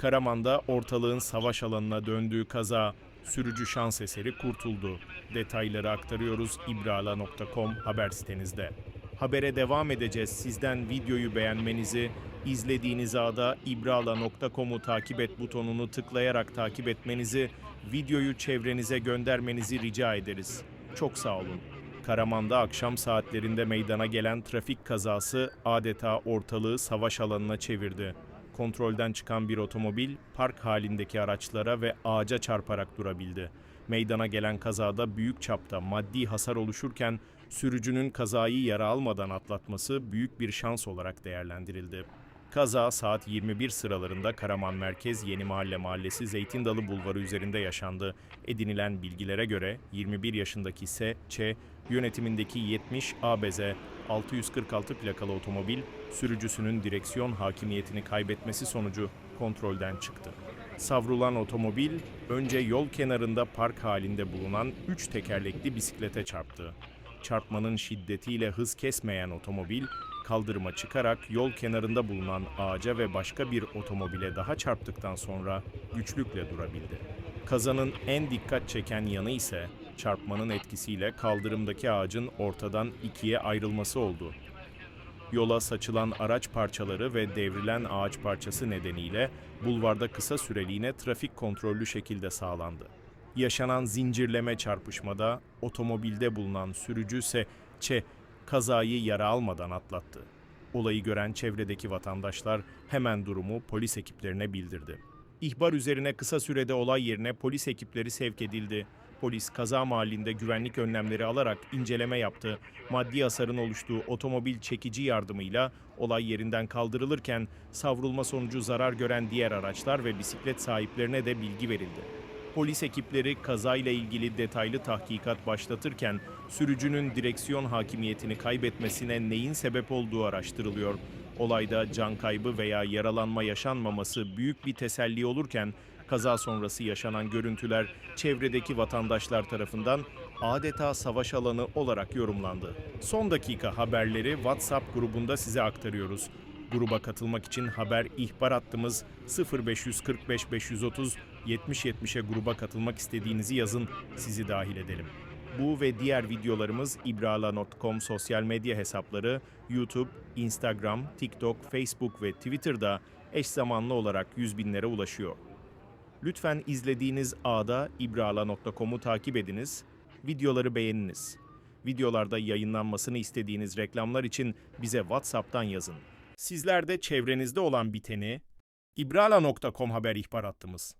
Karaman'da ortalığın savaş alanına döndüğü kaza, sürücü şans eseri kurtuldu. Detayları aktarıyoruz ibrala.com haber sitenizde. Habere devam edeceğiz. Sizden videoyu beğenmenizi, izlediğiniz ağda ibrala.com'u takip et butonunu tıklayarak takip etmenizi, videoyu çevrenize göndermenizi rica ederiz. Çok sağ olun. Karaman'da akşam saatlerinde meydana gelen trafik kazası adeta ortalığı savaş alanına çevirdi. Kontrolden çıkan bir otomobil park halindeki araçlara ve ağaca çarparak durabildi. Meydana gelen kazada büyük çapta maddi hasar oluşurken sürücünün kazayı yara almadan atlatması büyük bir şans olarak değerlendirildi. Kaza saat 21 sıralarında Karaman Merkez Yeni Mahalle Mahallesi Zeytin Dalı Bulvarı üzerinde yaşandı. Edinilen bilgilere göre 21 yaşındaki S. Yönetimindeki 70 ABZ 646 plakalı otomobil sürücüsünün direksiyon hakimiyetini kaybetmesi sonucu kontrolden çıktı. Savrulan otomobil önce yol kenarında park halinde bulunan 3 tekerlekli bisiklete çarptı. Çarpmanın şiddetiyle hız kesmeyen otomobil kaldırıma çıkarak yol kenarında bulunan ağaca ve başka bir otomobile daha çarptıktan sonra güçlükle durabildi. Kazanın en dikkat çeken yanı ise çarpmanın etkisiyle kaldırımdaki ağacın ortadan ikiye ayrılması oldu. Yola saçılan araç parçaları ve devrilen ağaç parçası nedeniyle bulvarda kısa süreliğine trafik kontrollü şekilde sağlandı. Yaşanan zincirleme çarpışmada otomobilde bulunan sürücü ise Ç kazayı yara almadan atlattı. Olayı gören çevredeki vatandaşlar hemen durumu polis ekiplerine bildirdi. İhbar üzerine kısa sürede olay yerine polis ekipleri sevk edildi. Polis kaza mahallinde güvenlik önlemleri alarak inceleme yaptı. Maddi hasarın oluştuğu otomobil çekici yardımıyla olay yerinden kaldırılırken savrulma sonucu zarar gören diğer araçlar ve bisiklet sahiplerine de bilgi verildi. Polis ekipleri kazayla ilgili detaylı tahkikat başlatırken sürücünün direksiyon hakimiyetini kaybetmesine neyin sebep olduğu araştırılıyor. Olayda can kaybı veya yaralanma yaşanmaması büyük bir teselli olurken kaza sonrası yaşanan görüntüler çevredeki vatandaşlar tarafından adeta savaş alanı olarak yorumlandı. Son dakika haberleri WhatsApp grubunda size aktarıyoruz. Gruba katılmak için haber ihbar hattımız 0545 530 70 70'e gruba katılmak istediğinizi yazın, sizi dahil edelim. Bu ve diğer videolarımız ibrala.com sosyal medya hesapları, YouTube, Instagram, TikTok, Facebook ve Twitter'da eş zamanlı olarak yüz binlere ulaşıyor. Lütfen izlediğiniz ağda ibrala.com'u takip ediniz, videoları beğeniniz. Videolarda yayınlanmasını istediğiniz reklamlar için bize WhatsApp'tan yazın. Sizler de çevrenizde olan biteni ibrala.com haber ihbar hattımız